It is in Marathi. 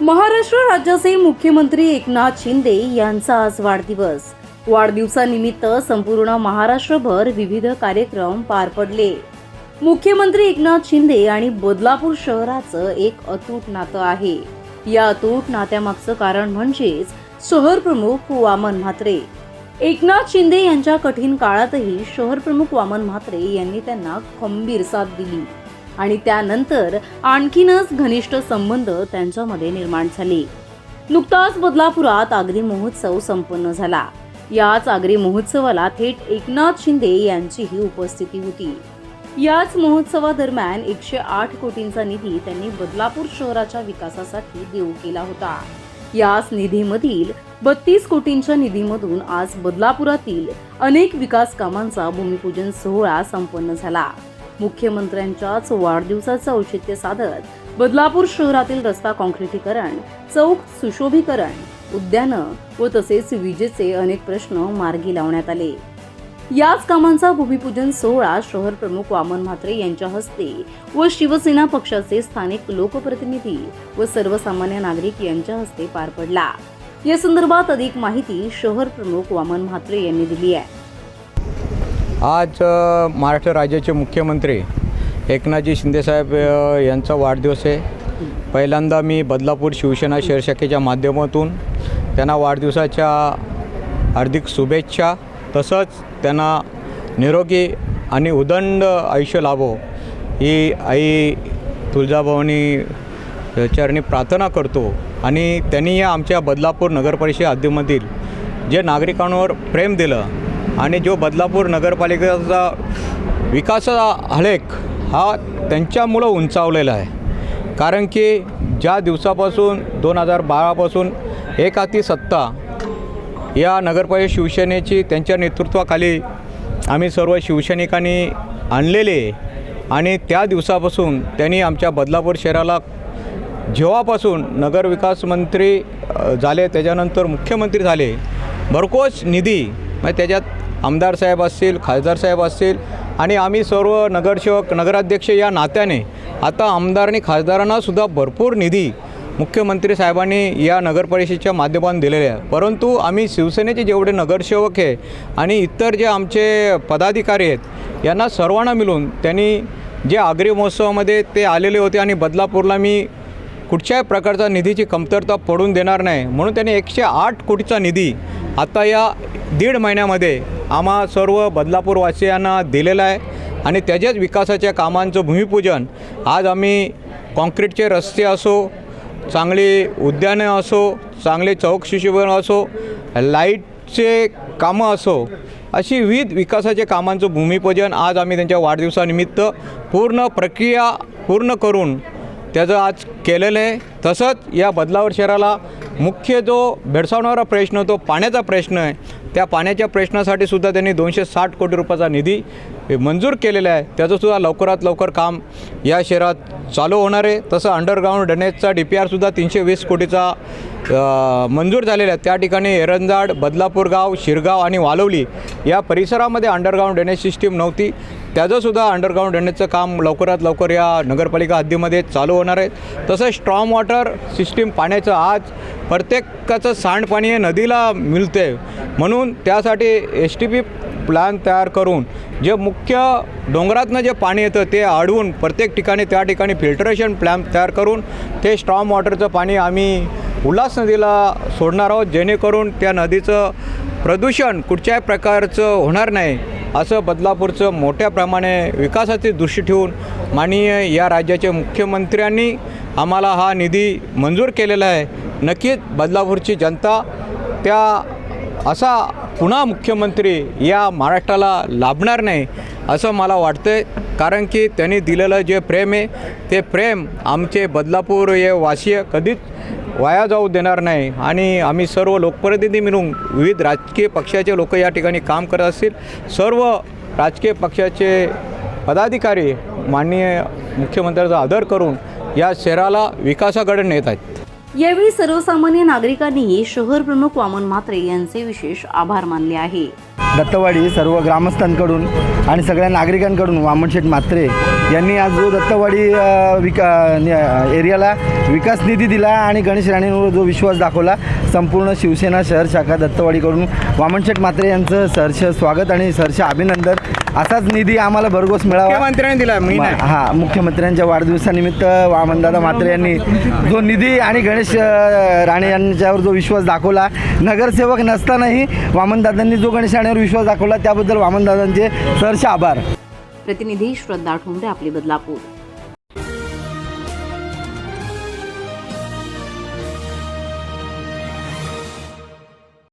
महाराष्ट्र राज्याचे मुख्यमंत्री एकनाथ शिंदे यांचा आज वाढदिवस. वाढदिवसानिमित्त संपूर्ण महाराष्ट्रभर विविध कार्यक्रम पार पडले. मुख्यमंत्री एकनाथ शिंदे आणि बदलापूर शहराचं एक अतूट नातं आहे. या अतूट नात्यामागचं कारण म्हणजेच शहर प्रमुख वामन म्हात्रे. एकनाथ शिंदे यांच्या कठीण काळातही शहर प्रमुख वामन म्हात्रे यांनी त्यांना खंबीर साथ दिली. आणि त्यानंतर आणखीनच घनिष्ठ संबंध त्यांच्यामध्ये निर्माण झाले. नुकताच बदलापुरात आगरी महोत्सव संपन्न झाला. याच आगरी महोत्सवाला थेट एकनाथ शिंदे यांचीही उपस्थिती होती. याच महोत्सवादरम्यान एकशे आठ कोटींचा निधी त्यांनी बदलापूर शहराच्या विकासासाठी देऊ केला होता. याच निधीमधील बत्तीस कोटींच्या निधीमधून आज बदलापुरातील अनेक विकास कामांचा भूमिपूजन सोहळा संपन्न झाला. मुख्यमंत्र्यांच्याच वाढदिवसाचं औचित्य साधत बदलापूर शहरातील रस्ता काँक्रीटीकरण चौक सुशोभीकरण उद्यानं व तसेच विजेचे अनेक प्रश्न मार्गी लावण्यात आले. याच कामांचा भूमिपूजन सोहळा शहर प्रमुख वामन म्हात्रे यांच्या हस्ते व शिवसेना पक्षाचे स्थानिक लोकप्रतिनिधी व सर्वसामान्य नागरिक यांच्या हस्ते पार पडला. या संदर्भात अधिक माहिती शहर प्रमुख वामन म्हात्रे यांनी दिली आहे. आज महाराष्ट्र राज्याचे मुख्यमंत्री एकनाथजी शिंदेसाहेब यांचा वाढदिवस आहे. पहिल्यांदा मी बदलापूर शिवसेना शहरशाखेच्या माध्यमातून त्यांना वाढदिवसाच्या हार्दिक शुभेच्छा तसंच त्यांना निरोगी आणि उदंड आयुष्य लाभो ही आई तुळजाभवानी चरणी प्रार्थना करतो. आणि त्यांनी या आमच्या बदलापूर नगरपरिषद हद्दीमधील जे नागरिकांवर प्रेम दिलं आणि जो बदलापूर नगरपालिकेचा विकासाचा आलेख हा त्यांच्यामुळं उंचावलेला आहे. कारण की ज्या दिवसापासून दोन हजार बारापासून एक हाती सत्ता या नगरपालिका शिवसेनेची त्यांच्या नेतृत्वाखाली आम्ही सर्व शिवसैनिकांनी आणलेले आणि त्या दिवसापासून त्यांनी आमच्या बदलापूर शहराला जेव्हापासून नगरविकास मंत्री झाले त्याच्यानंतर मुख्यमंत्री झाले भरकोच निधी म्हणजे त्याच्यात आमदार साहेब असतील खासदार साहेब असतील आणि आम्ही सर्व नगरसेवक नगराध्यक्ष या नात्याने आता आमदार आणि खासदारांनासुद्धा भरपूर निधी मुख्यमंत्री साहेबांनी या नगरपरिषदेच्या माध्यमातून दिलेले आहे. परंतु आम्ही शिवसेनेचे जेवढे नगरसेवक आहे आणि इतर जे आमचे पदाधिकारी आहेत यांना सर्वांना मिळून त्यांनी जे आगरी महोत्सवामध्ये ते आलेले होते आणि बदलापूरला मी कुठच्याही प्रकारचा निधीची कमतरता पडून देणार नाही. म्हणून त्यांनी एकशे आठ कोटीचा निधी आता या दीड महिन्यामध्ये आम्हा सर्व बदलापूरवासियांना दिलेला आहे. आणि त्याच्याच विकासाच्या कामांचं भूमिपूजन. आज आम्ही कॉन्क्रीटचे रस्ते असो चांगली उद्यानं असो चांगले चौक शिशुवन असो लाईटचे कामं असो अशी विविध विकासाच्या कामांचं भूमिपूजन आज आम्ही त्यांच्या वाढदिवसानिमित्त पूर्ण प्रक्रिया पूर्ण करून त्याचं आज केलेलं आहे. तसंच या बदलावर शहराला मुख्य जो भेडसावणारा प्रश्न तो पाण्याचा प्रश्न आहे. त्या पाण्याच्या प्रश्नासाठी सुद्धा त्यांनी दोनशे साठ कोटी रुपयाचा निधी मंजूर केलेलं आहे. त्याचंसुद्धा लवकरात लवकर काम या शहरात चालू होणार आहे. तसं अंडरग्राऊंड ड्रेनेजचा डी पी आरसुद्धा तीनशे वीस कोटीचा मंजूर झालेला आहे. त्या ठिकाणी एरंजाड बदलापूर गाव शिरगाव आणि वालवली या परिसरामध्ये अंडरग्राऊंड ड्रेनेज सिस्टीम नव्हती. त्याचंसुद्धा अंडरग्राऊंड ड्रेनेजचं काम लवकरात लवकर या नगरपालिका हद्दीमध्ये चालू होणार आहे. तसंच स्ट्रॉम वॉटर सिस्टीम पाण्याचं आज प्रत्येकाचं सांडपाणी हे नदीला मिळते म्हणून त्यासाठी एस टी पी प्लॅन तयार करून जे मुख्य डोंगरातनं जे पाणी येतं ते अडवून प्रत्येक ठिकाणी त्या ठिकाणी फिल्टरेशन प्लॅम्प तयार करून ते स्ट्रॉम वॉटरचं पाणी आम्ही उल्हास नदीला सोडणार आहोत जेणेकरून त्या नदीचं प्रदूषण कुठच्याही प्रकारचं होणार नाही असं बदलापूरचं मोठ्या प्रमाणे विकासाची दृष्टी ठेवून माननीय या राज्याचे मुख्यमंत्र्यांनी आम्हाला हा निधी मंजूर केलेला आहे. नक्कीच बदलापूरची जनता त्या असा पुन्हा मुख्यमंत्री या महाराष्ट्राला लाभणार नाही असं मला वाटतं कारण की त्यांनी दिलेलं जे प्रेम आहे ते प्रेम आमचे बदलापूर हे वासीय कधीच वाया जाऊ देणार नाही. आणि आम्ही सर्व लोकप्रतिनिधी मिळून विविध राजकीय पक्षाचे लोक या ठिकाणी काम करत असतील. सर्व राजकीय पक्षाचे पदाधिकारी माननीय मुख्यमंत्र्याचा आदर करून या शहराला विकासाकडे नेत आहेत. यावेळी सर्वसामान्य नागरिकांनीही शहर प्रमुख वामन म्हात्रे यांचे विशेष आभार मानले आहे. दत्तवाडी सर्व ग्रामस्थांकडून आणि सगळ्या नागरिकांकडून वामनशेठ म्हात्रे यांनी आज जो दत्तवाडी विका एरियाला विकास निधी दिला आणि गणेश राणेंवर जो विश्वास दाखवला संपूर्ण शिवसेना शहर शाखा दत्तवाडीकडून. वामनशेठ म्हात्रे यांचं सहर्ष स्वागत आणि सहर्ष अभिनंदन. असाच निधी आम्हाला भरघोस मिळावा. मुख्यमंत्र्यांनी दिला मी हा मुख्यमंत्र्यांच्या वाढदिवसानिमित्त वामनदादा म्हात्रे यांनी जो निधी आणि गणेश राणे यांच्यावर जो विश्वास दाखवला नगरसेवक नसतानाही वामनदादांनी जो गणेश राणेवर विश्वास दाखवला त्याबद्दल वामनदादांचे सरसे आभार. प्रतिनिधी श्रद्धा ठोंबरे आपली बदलापूर.